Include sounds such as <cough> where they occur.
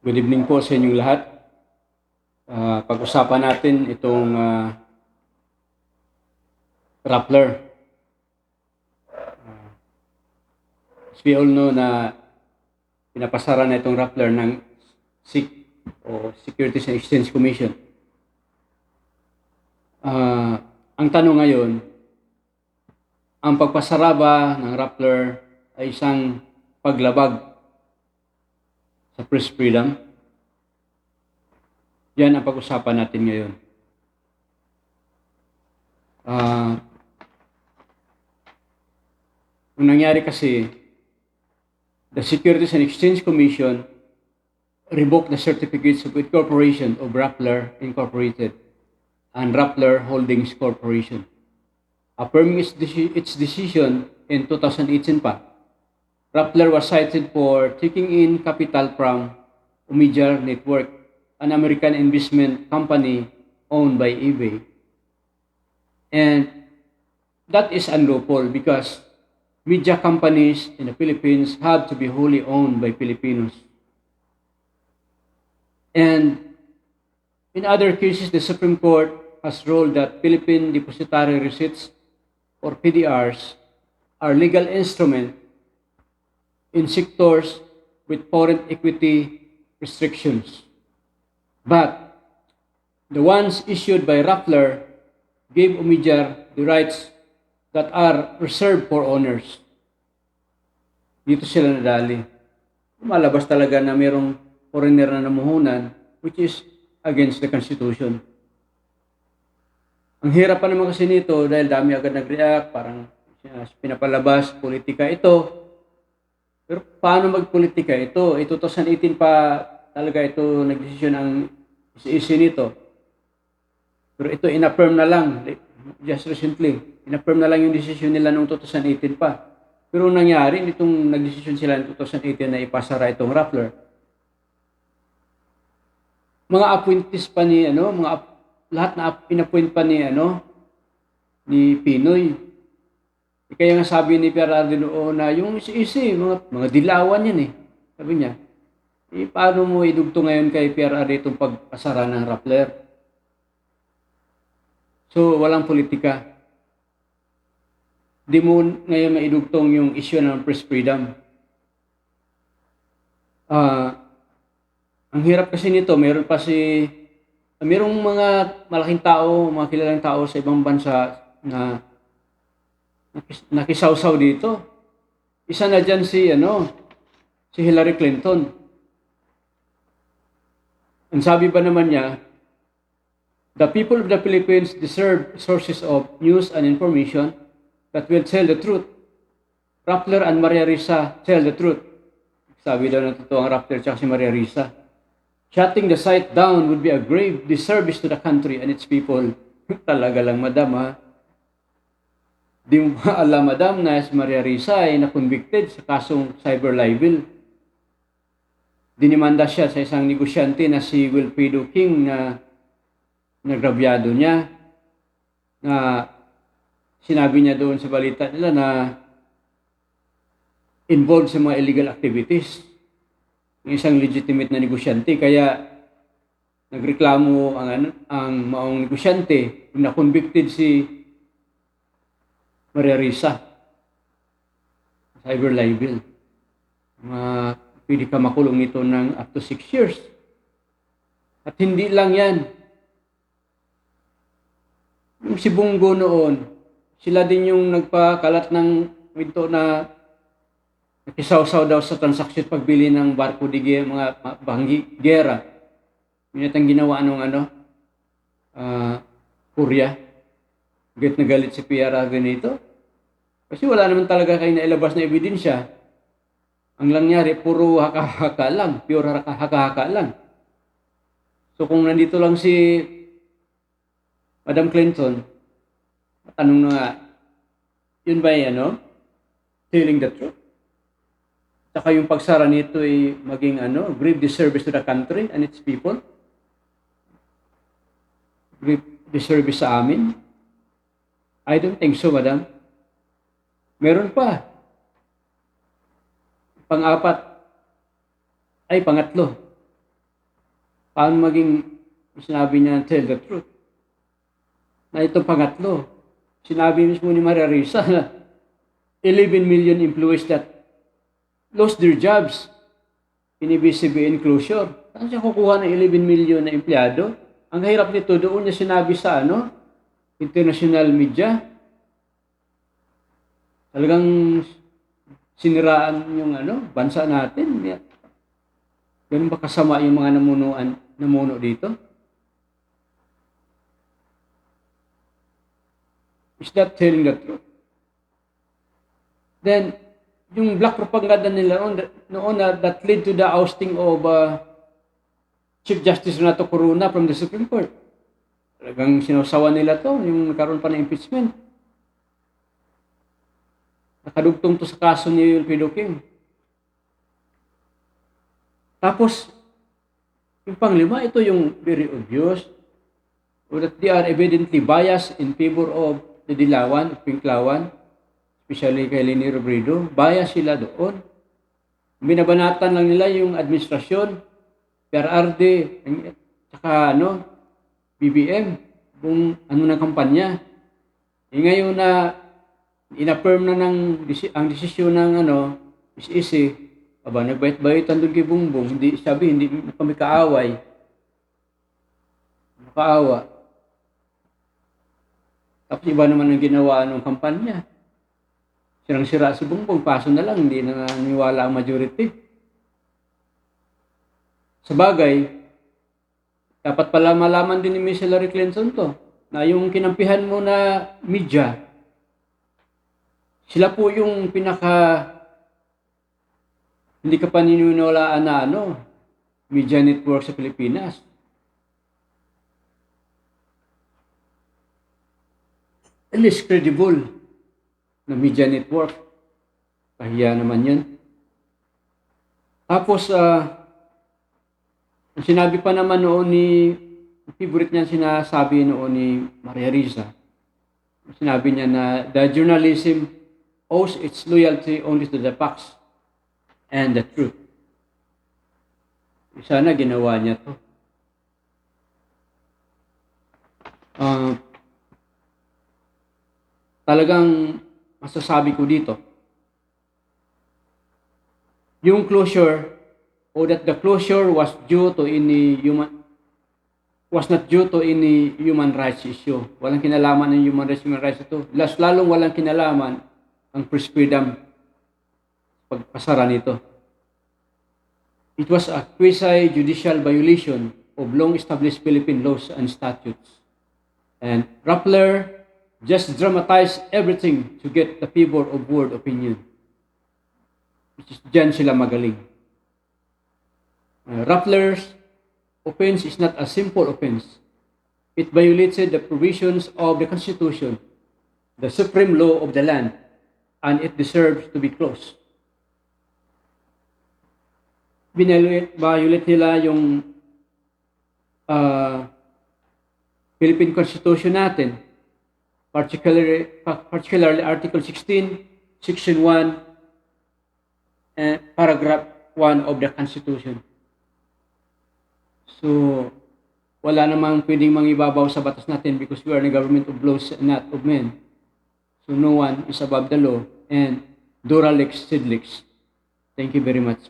Good evening po sa inyong lahat. Ah, pag-usapan natin itong ah, Rappler. Ah, as we all know na pinapasara na itong Rappler ng SEC o Securities and Exchange Commission. Ah, ang tanong ngayon, ang pagpasara ba ng Rappler ay isang paglabag sa press freedom. Yan ang pag-usapan natin ngayon. Ah, ang nangyari kasi, the Securities and Exchange Commission revoked the certificates of incorporation of Rappler Incorporated and Rappler Holdings Corporation, affirming its, deci- its decision in 2018 pa. Rappler was cited for taking in capital from Omidyar Network, an American investment company owned by eBay. And that is unlawful because media companies in the Philippines have to be wholly owned by Filipinos. And in other cases, the Supreme Court has ruled that Philippine depositary receipts or PDRs are legal instrument in sectors with foreign equity restrictions. But the ones issued by Rappler gave Umijar the rights that are reserved for owners. Dito sila nadali. Malabas talaga na mayroong foreigner na namuhunan which is against the Constitution. Ang hirap pa naman kasi nito dahil dami agad nag-react, parang pinapalabas, politika ito, pero paano magpolitika ito? Eh, 2018 pa talaga ito nagdesisyon ang isi nito. Pero ito inaffirm na lang, just recently, inaffirm na lang yung decision nila noong 2018 pa. Pero ang nangyari, nitong nagdesisyon sila noong 2018 na ipasara itong Rappler, mga appointees pa ni ano, mga lahat na ap- inappoint pa ni ano ni Pinoy. Kaya nga sabi ni Ferrari noon na yung isi-isi, mga, mga dilawan yan eh. Sabi niya, eh, paano mo idugto ngayon kay Ferrari itong pagpasara ng Rappler? So, walang politika. Di mo ngayon maidugtong yung issue ng press freedom. Ah, ang hirap kasi nito, meron pa si, merong mga malaking tao, mga kilalang tao sa ibang bansa na nakisawsaw dito. Isa na dyan si, ano, si Hillary Clinton. Ang sabi ba naman niya, the people of the Philippines deserve sources of news and information that will tell the truth. Rappler and Maria Risa tell the truth. Sabi daw ng totoo ang Rappler at si Maria Risa. Shutting the site down would be a grave disservice to the country and its people. <laughs> Talaga lang, madam, ha? Di mo ba <laughs> alam, madam, na si Maria Risa ay na-convicted sa kasong cyber libel. Dinimanda siya sa isang negosyante na si Wilfredo King na nagrabyado niya na sinabi niya doon sa balita nila na involved sa mga illegal activities ng isang legitimate na negosyante kaya nagreklamo ang ano, ang maong negosyante na convicted si Maria Risa cyber libel Ma, pwede ka makulong nito ng up to 6 years at hindi lang yan yung si Bungo noon sila din yung nagpakalat ng kwento na nakisaw-saw daw sa transaction pagbili ng barko di mga mga banggi gera. Yun ang ginawa nung ano, ah, Korea. Git na galit si Pierre ganito. Kasi wala naman talaga kayo nailabas na ebidensya. Ang nangyari, puro haka-haka lang, pure haka- haka-haka lang. So kung nandito lang si Madam Clinton, tanong na nga, yun ba yung ano? Telling the truth? Saka yung pagsara nito ay maging ano, grave disservice to the country and its people. Grave disservice sa amin. I don't think so, madam. Meron pa. Pang-apat, ay pangatlo. paano maging sinabi niya tell the truth. Na itong pangatlo, sinabi mismo ni Maria Risa <laughs> na 11 million employees that lost their jobs in ABCBN closure. Saan siya kukuha ng 11 million na empleyado? Ang hirap nito, doon niya sinabi sa ano, international media. Talagang siniraan yung ano, bansa natin. Ganun ba kasama yung mga namunuan, namuno dito? Is that telling the truth? Then, yung black propaganda nila noon, noon na that led to the ousting of uh, Chief Justice Renato Corona from the Supreme Court. Talagang sinawsawan nila to, yung nagkaroon pa ng impeachment. Nakadugtong to sa kaso ni Wilfredo King. Tapos, yung panglima, ito yung very obvious or that they are evidently biased in favor of the Dilawan, Pinklawan, especially kay Leni Robredo. Bias sila doon. Binabanatan lang nila yung administrasyon, PRRD, tsaka ano, BBM, kung ano ng kampanya. E ngayon na inaffirm na ng ang desisyon ng ano, ICC, aba, nagbait-baitan doon kay Bungbong, hindi, sabi, hindi kami kaaway. Makaawa. Tapos iba naman ang ginawa ng kampanya. Sirang-sira si Bungbong, paso na lang, hindi na naniwala ang majority. Sa bagay, dapat pala malaman din ni Miss Hillary Clinton to, na yung kinampihan mo na media, sila po yung pinaka hindi ka paniniwalaan na ano, media network sa Pilipinas. At credible na media network. Pahiya naman yun. Tapos, ang sinabi pa naman noon ni, favorite niya sinasabi noon ni Maria Risa, sinabi niya na the journalism owes its loyalty only to the facts and the truth. Sana ginawa niya to. Ah, talagang masasabi ko dito, yung closure or that the closure was due to any human was not due to any human rights issue. Walang kinalaman ng human rights, human rights ito. Las, lalong walang kinalaman ang press freedom pagpasara nito. It was a quasi-judicial violation of long-established Philippine laws and statutes. And Rappler just dramatized everything to get the favor of world opinion. Which sila magaling. Uh, Rappler's offense is not a simple offense. It violated the provisions of the Constitution, the supreme law of the land, and it deserves to be closed. Binalute, violate nila yung uh, Philippine Constitution natin, particularly, particularly Article 16, Section 1, and Paragraph 1 of the Constitution. So, wala namang pwedeng mangibabaw sa batas natin because we are a government of laws and not of men. So, no one is above the law and Dura lex sed. Thank you very much.